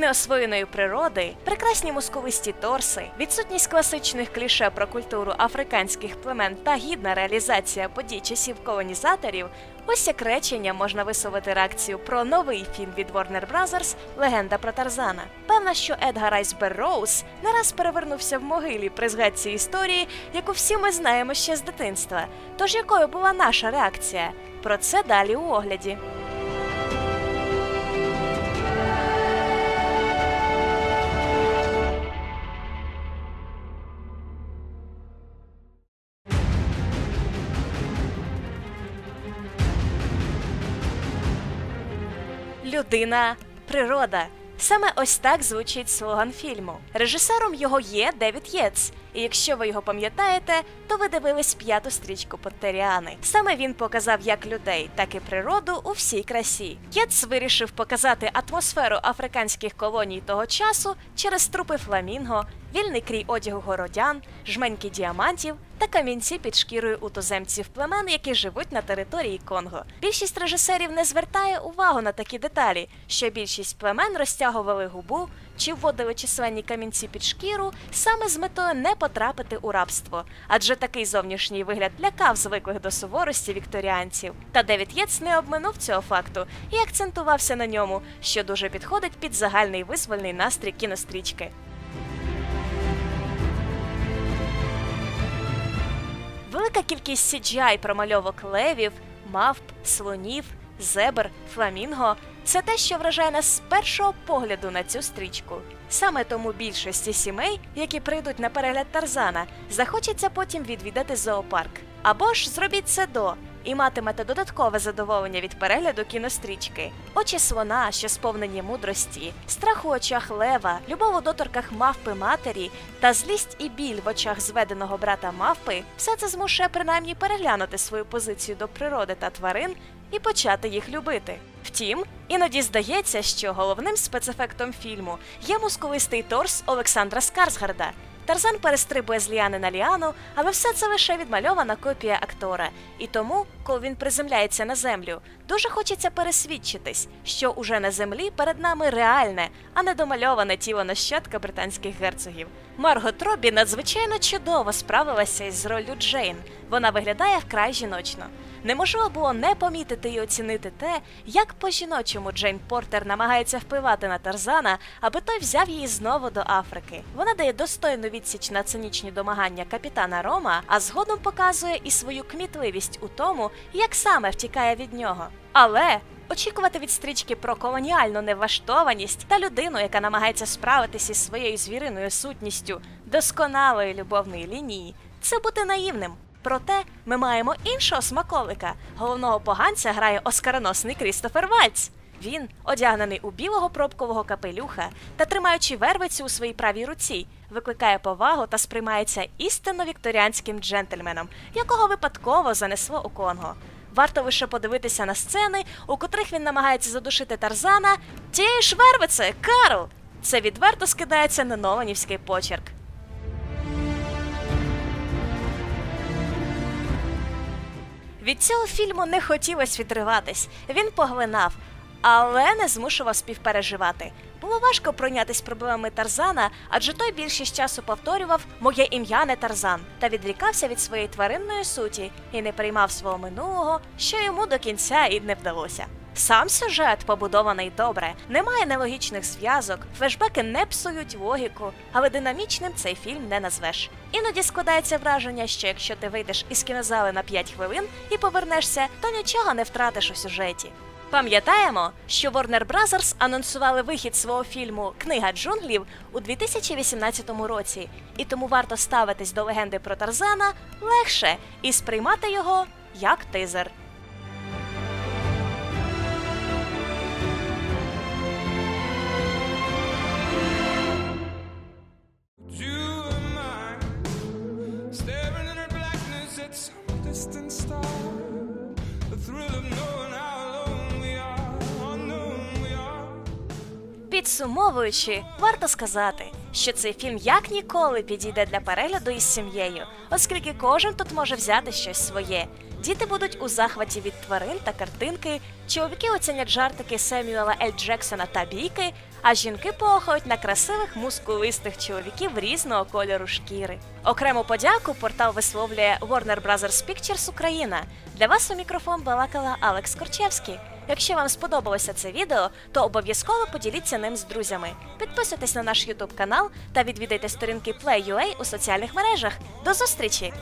Неосвоєної природи, прекрасні мускулисті торси, відсутність класичних кліше про культуру африканських племен та гідна реалізація подій часів колонізаторів. Ось як речення можна висловити реакцію про новий фільм від Warner Bros. Легенда про Тарзана. Певно, що Едгар Райс Берроуз не раз перевернувся в могилі при згадці історії, яку всі ми знаємо ще з дитинства. Тож якою була наша реакція? Про це далі у огляді. Людина природа. Саме ось так звучить слоган фільму. Режисером його є Девід Єц. І якщо ви його пам'ятаєте, то ви дивились п'яту стрічку Поттеріани. Саме він показав як людей, так і природу у всій красі. Єц вирішив показати атмосферу африканських колоній того часу через трупи фламінго, вільний крій одягу городян, жменьки діамантів та камінці під шкірою у туземців племен, які живуть на території Конго. Більшість режисерів не звертає увагу на такі деталі, що більшість племен розтягували губу чи вводили численні камінці під шкіру саме з метою не потрапити у рабство, адже такий зовнішній вигляд лякав звиклих до суворості вікторіанців. Та Девід Єц не обминув цього факту і акцентувався на ньому, що дуже підходить під загальний визвольний настрій кінострічки. Велика кількість CGI промальовок левів, мавп, слонів, зебр, фламінго це те, що вражає нас з першого погляду на цю стрічку. Саме тому більшості сімей, які прийдуть на перегляд Тарзана, захочеться потім відвідати зоопарк. Або ж зробіть це до і матимете додаткове задоволення від перегляду кінострічки, очі слона, що сповнені мудрості, страх у очах лева, любов у доторках мавпи матері та злість і біль в очах зведеного брата мавпи, все це змушує принаймні переглянути свою позицію до природи та тварин і почати їх любити. Втім, іноді здається, що головним спецефектом фільму є мускулистий торс Олександра Скарсгарда. Тарзан перестрибує з ліани на ліану, але все це лише відмальована копія актора. І тому, коли він приземляється на землю, дуже хочеться пересвідчитись, що уже на землі перед нами реальне, а не домальоване тіло нащадка британських герцогів. Марго Тробі надзвичайно чудово справилася із роллю Джейн. Вона виглядає вкрай жіночно. Неможливо було не помітити і оцінити те, як по-жіночому Джейн Портер намагається впливати на Тарзана, аби той взяв її знову до Африки. Вона дає достойну відсіч на цинічні домагання капітана Рома, а згодом показує і свою кмітливість у тому, як саме втікає від нього. Але очікувати від стрічки про колоніальну невлаштованість та людину, яка намагається справитися із своєю звіриною сутністю досконалої любовної лінії, це бути наївним. Проте ми маємо іншого смаколика. Головного поганця грає оскароносний Крістофер Вальц. Він, одягнений у білого пробкового капелюха та тримаючи вервицю у своїй правій руці, викликає повагу та сприймається істинно вікторіанським джентльменом, якого випадково занесло у Конго. Варто лише подивитися на сцени, у котрих він намагається задушити Тарзана тією ж вервицею, Карл! Це відверто скидається на Ноланівський почерк. Від цього фільму не хотілося відриватись. Він поглинав, але не змушував співпереживати. Було важко пройнятись проблемами Тарзана, адже той більшість часу повторював Моє ім'я не Тарзан та відрікався від своєї тваринної суті і не приймав свого минулого, що йому до кінця і не вдалося. Сам сюжет побудований добре, немає нелогічних зв'язок, флешбеки не псують логіку, але динамічним цей фільм не назвеш. Іноді складається враження, що якщо ти вийдеш із кінозали на 5 хвилин і повернешся, то нічого не втратиш у сюжеті. Пам'ятаємо, що Warner Bros. анонсували вихід свого фільму Книга джунглів у 2018 році, і тому варто ставитись до легенди про Тарзана легше і сприймати його як тизер. Distant star. The thrill of knowing how alone we are, unknown we are. Підсумовуючи, варто сказати, що цей фільм як ніколи підійде для перегляду із сім'єю, оскільки кожен тут може взяти щось своє. Діти будуть у захваті від тварин та картинки, чоловіки оцінять жартики Семюела Ель Джексона та бійки, а жінки поохають на красивих мускулистих чоловіків різного кольору шкіри. Окрему подяку портал висловлює Warner Brothers Pictures Україна. Для вас у мікрофон балакала Алекс Корчевський. Якщо вам сподобалося це відео, то обов'язково поділіться ним з друзями. Підписуйтесь на наш YouTube канал та відвідайте сторінки Play.ua у соціальних мережах. До зустрічі!